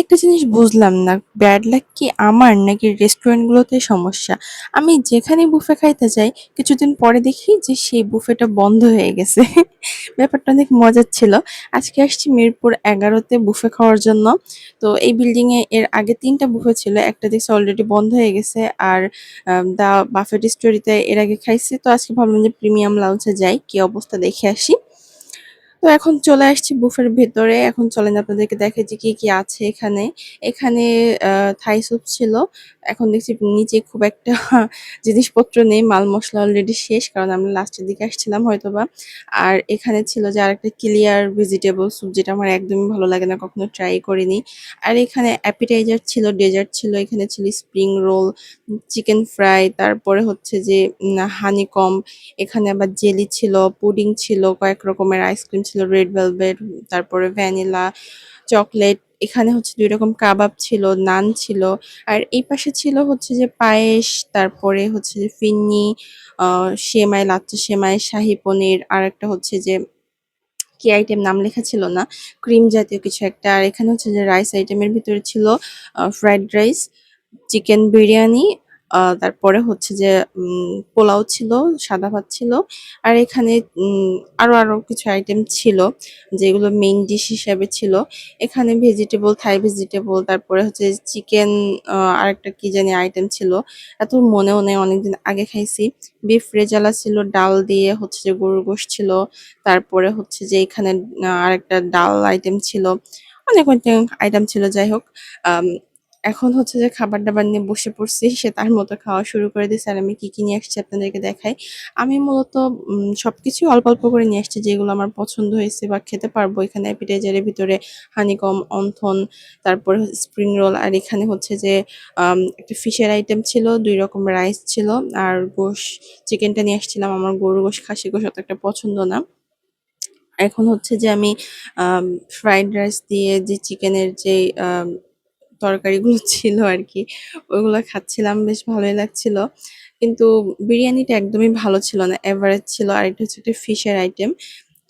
একটা জিনিস বুঝলাম না ব্যাড লাক কি আমার নাকি রেস্টুরেন্টগুলোতে সমস্যা? আমি যেখানে বুফে খাইতে যাই, কিছুদিন পরে দেখি যে সেই বুফেটা বন্ধ হয়ে গেছে। ব্যাপারটা অনেক মজার ছিল। আজকে আসছি মিরপুর এগারোতে বুফে খাওয়ার জন্য। তো এই বিল্ডিংয়ে এর আগে তিনটা বুফে ছিল, একটা দেখছি অলরেডি বন্ধ হয়ে গেছে আর দা বাফেট স্টোরিতে এর আগে খাইছি। তো আজকে ভাবলাম যে প্রিমিয়াম লাউঞ্জে যাই, কি অবস্থা দেখে আসি। তো এখন চলে আসছি বুফের ভেতরে। এখন চলেন আপনাদেরকে দেখে যে কি কি আছে এখানে। এখানে থাই স্যুপ ছিল। এখন দেখছি নিচে খুব একটা জিনিসপত্র নেই, মাল মশলা অলরেডি শেষ, কারণ আমরা লাস্টের দিকে আসছিলাম হয়তোবা। আর এখানে ছিল যে আরেকটা ক্লিয়ার ভেজিটেবল স্যুপ যেটা আমার একদমই ভালো লাগে না, কখনো ট্রাই করিনি। আর এখানে অ্যাপিটাইজার ছিল ডেজার্ট ছিল, এখানে ছিল স্প্রিং রোল চিকেন ফ্রাই তারপরে হচ্ছে যে হানিকম এখানে আবার জেলি ছিল পুডিং ছিল, কয়েক রকমের আইসক্রিম ছিল। রেড ভেলভেট তারপরে ভ্যানিলা চকলেট এখানে হচ্ছে দুই রকম কাবাব ছিল, নান ছিল, আর এই পাশে ছিল হচ্ছে যে পায়েস, তারপরে হচ্ছে যে ফিন্নি সেমাই, লাচ্চা সেমাই, শাহি পনির, আর একটা হচ্ছে যে কি আইটেম নাম লেখা ছিল না ক্রিম জাতীয় কিছু একটা, আর এখানে হচ্ছে যে রাইস আইটেমের ভিতরে ছিল ফ্রাইড রাইস চিকেন বিরিয়ানি তারপরে হচ্ছে যে পোলাও ছিল, সাদা ভাত ছিল। আর এখানে, উম, আরও আরও কিছু আইটেম ছিল, যেগুলো মেইন ডিশ হিসেবে ছিল। এখানে ভেজিটেবল থাই ভেজিটেবল তারপরে হচ্ছে চিকেন আরেকটা কি জানি আইটেম ছিল। এত মনেও নেই, অনেকদিন আগে খাইছি। বিফ রেজালা ছিল, ডাল দিয়ে হচ্ছে যে গরুর গোশ ছিল। তারপরে হচ্ছে যে এখানে আরেকটা ডাল আইটেম ছিল। অনেক অনেক আইটেম ছিল, যাই হোক। এখন হচ্ছে যে খাবার দাবার নিয়ে বসে পড়ছি, সে তার মতো খাওয়া শুরু করে দিয়েছে আর আমি কী কী নিয়ে আসছি আপনাদেরকে দেখাই। আমি মূলত সব কিছুই অল্প অল্প করে নিয়ে আসছি যেগুলো আমার পছন্দ হয়েছে বা খেতে পারব। এখানে অ্যাপিটাইজারের ভিতরে হানিকম অন্থন, তারপরে স্প্রিং রোল আর এখানে হচ্ছে যে একটা ফিশের আইটেম ছিল, দুই রকম রাইস ছিল আর গোশ চিকেনটা নিয়ে আসছিলাম। আমার গরু গোশ খাসি গোশ অত একটা পছন্দ না। এখন হচ্ছে যে আমি ফ্রাইড রাইস দিয়ে যে চিকেনের যে তরকারিগুলো ছিল আর কি। ওইগুলো খাচ্ছিলাম, বেশ ভালোই লাগছিল। কিন্তু বিরিয়ানিটা একদমই ভালো ছিল না এভারেজ ছিল। আর এটা হচ্ছে একটা ফিশের আইটেম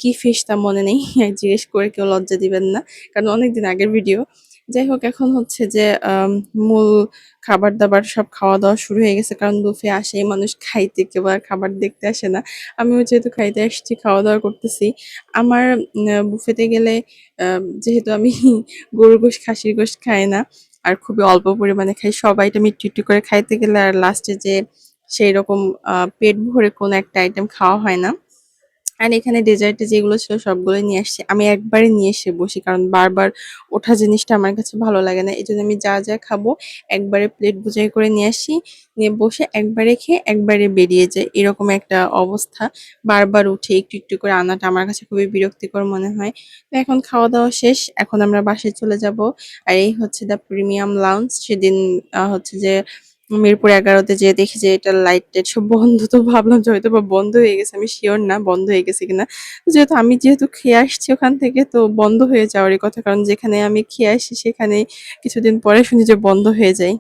কি ফিশ তা মনে নেই, জিজ্ঞেস করে কেউ লজ্জা দিবেন না। কারণ অনেকদিন আগের ভিডিও যাই হোক এখন হচ্ছে যে মূল খাবার দাবার সব খাওয়া দাওয়া শুরু হয়ে গেছে। কারণ বুফে আসে মানুষ খাইতে, কেউ আর খাবার দেখতে আসে না। আমিও যেহেতু খাইতে আসছি খাওয়া দাওয়া করতেছি, আমার বুফেতে গেলে যেহেতু আমি গরুর গোশ, খাসির গোশ খাই না, আর খুবই অল্প পরিমাণে খাই, সব আইটেম একটু একটু করে খাইতে গেলে আর লাস্টে যে সেই রকম পেট ভরে কোনো একটা আইটেম খাওয়া হয় না। আর এখানে ডেজার্টে যেগুলো ছিল সবগুলোই নিয়ে আসছি। আমি একবারে নিয়ে এসে বসি, কারণ বারবার ওঠা জিনিসটা আমার কাছে ভালো লাগে না। এই জন্য আমি যা যা খাব একবারে প্লেট বোঝাই করে নিয়ে আসি। নিয়ে বসে একবারে খেয়ে একবারে বেরিয়ে যায় এরকম একটা অবস্থা। বারবার উঠে একটু একটু করে আনাটা আমার কাছে খুবই বিরক্তিকর মনে হয়। তো এখন খাওয়া দাওয়া শেষ। এখন আমরা বাসায় চলে যাব। আর এই হচ্ছে দ্য প্রিমিয়াম লাউঞ্জ সেদিন হচ্ছে যে মিরপুর এগারোতে যেয়ে দেখি যে এটা লাইট টাইট সব বন্ধ, তো ভাবলাম যে হয়তো বা বন্ধ হয়ে গেছে। আমি শিওর না বন্ধ হয়ে গেছে কিনা। যেহেতু আমি যেহেতু খেয়ে আসছি ওখান থেকে, তো বন্ধ হয়ে যাওয়ারই কথা। কারণ যেখানে আমি খেয়ে আসি সেখানে কিছুদিন পরে শুনি যে বন্ধ হয়ে যায়।